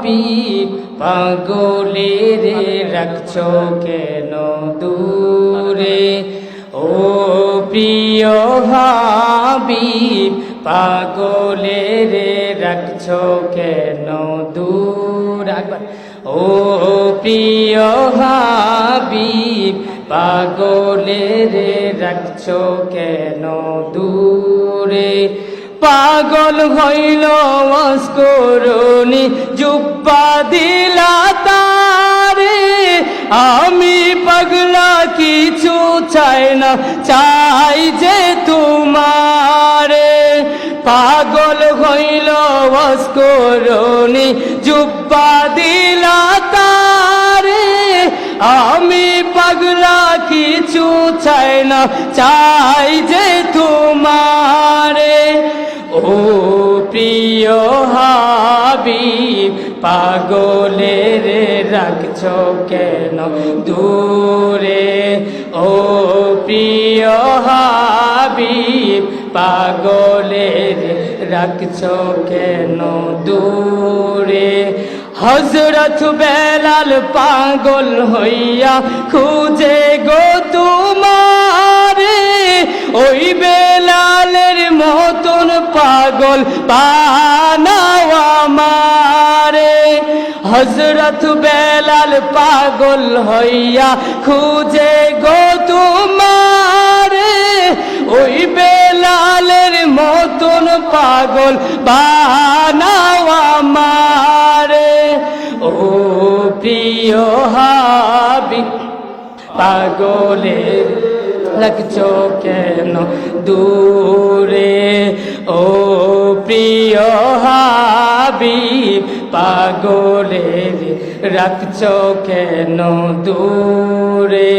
হাবিব পাগলের রাখছো কেন দূরে? ও প্রিয় হাবিব পাগলের রাখছো কেন দূর? একবার। ও প্রিয় হাবিব পাগলের রাখছো কেন দূরে? পাগল হইল অস্করণি জুব্বা দিলা তারে। আমি পাগলা, কিছু চাই না, চাই যে তোমারে। পাগল হইল অস্করণি জুব্বা দিলা তারে। আমি পাগলা, কিছু চাই না, চাই যে তোমারে। ও প্রিয় হাবি পাগলের রাখছ কেন? দূরে, ও প্রিয় হাবিব, পাগলের রাখছ কেন? দূরে হজরত বেলাল পাগল হইয়া খুঁজে গো তোমারে, ওই বেলালের মতন পাগল পানাও আমারে। হজরত বেলাল পাগল হইয়া খুঁজে গো তোমারে। ওই বেলালের মতন পাগল বানাও আমারে। ও প্রিয় হাবি পাগলের লাগছো কেন? দূরে, ও প্রিয় হাবিব পাগলের রাখছো কেন? দূরে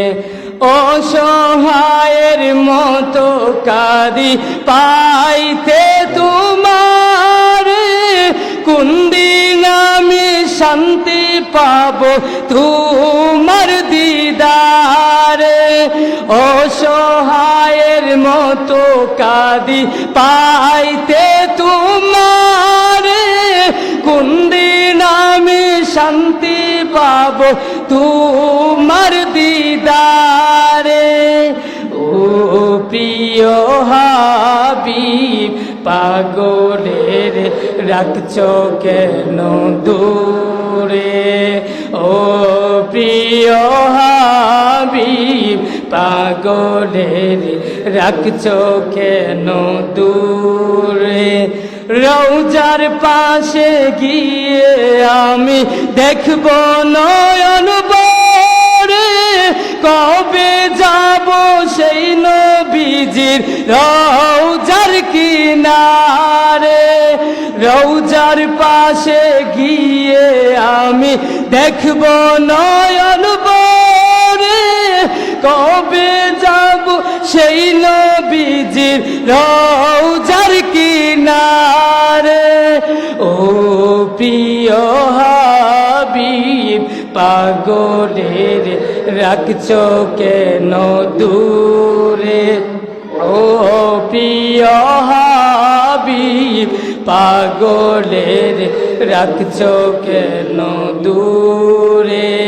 অসহায়ের মতো কাদি পাইতে তোমার কোন দিন আমি শান্তি পাবো তোমার দিদারে। অসহায়ের মতো কাদি পাইতে তোমার। কোন দিন আমি শান্তি পাবো তোমার দিদারে। ও প্রিয় হাবিব পাগলের রাখছ কেন দূরে ও প্রিয় হাবিব, পাগলের রাখছ কেন দূরে রৌজার পাশে গিয়ে আমি দেখব নয়ন কবে যাব সেই নবীজির রৌজার রৌজার পাশে গিয়ে আমি দেখব নয়ন বরে কবে যাব সেই নবীজির রৌজার কিনারে? ও প্রিয় হাবিব, পাগলের রাখছো কেন দূরে ও প্রিয় হাবিব পাগলের রাখছ কেন দূরে?